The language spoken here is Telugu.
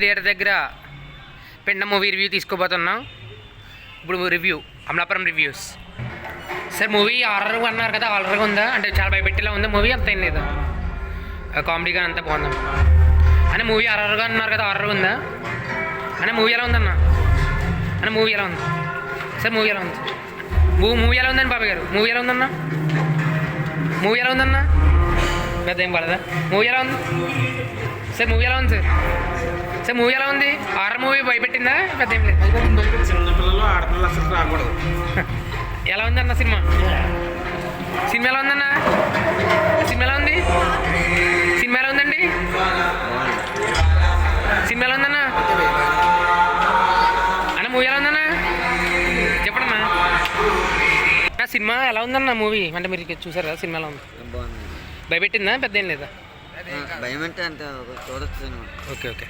థియేటర్ దగ్గర పెండ మూవీ రివ్యూ తీసుకోబోతున్నాం. ఇప్పుడు review Amalapuram reviews. Sir movie order అన్నారు కదా ఆర్డర్గా ఉందా? అంటే చాలా భయపెట్టేలా ఉందా. మూవీ అంత ఏం లేదా? కామెడీగా అంతా బాగుందా? అనే మూవీ ఆర్డర్గా అన్నారు కదా ఆర్డర్ ఉందా? అనే మూవీ ఎలా ఉందన్న? అనే మూవీ ఎలా ఉంది? సార్ మూవీ ఎలా ఉంది? మూవీ మూవీ ఎలా ఉందండి బాబాయ్ గారు? మూవీ ఎలా ఉందన్న? మూవీ ఎలా ఉందన్న? పెద్ద ఏం పడదా మూవీ ఎలా ఉంది? సార్ మూవీ ఎలా ఉంది సార్? సార్ మూవీ ఎలా ఉంది? హారర్ మూవీ భయపెట్టిందా? పెద్ద ఏం లేదు. చిన్నపిల్లలు ఆడపిల్లలు అసలు రాకూడదు. ఎలా ఉందన్న సినిమా? సినిమా ఎలా ఉందన్న? సినిమా ఎలా ఉంది? సినిమా ఎలా ఉందండి? సినిమా ఎలా ఉందన్న? అన్న మూవీ ఎలా ఉందన్న? చెప్పడమ్మా. ఆ సినిమా ఎలా ఉందన్న మూవీ అంటే మీరు చూసారు కదా సినిమా ఎలా ఉంది? బాగుంది. భయపెట్టిందా? పెద్ద ఏం లేదా? భయం అంటే అంత చూడొచ్చు సినిమా. Okay okay.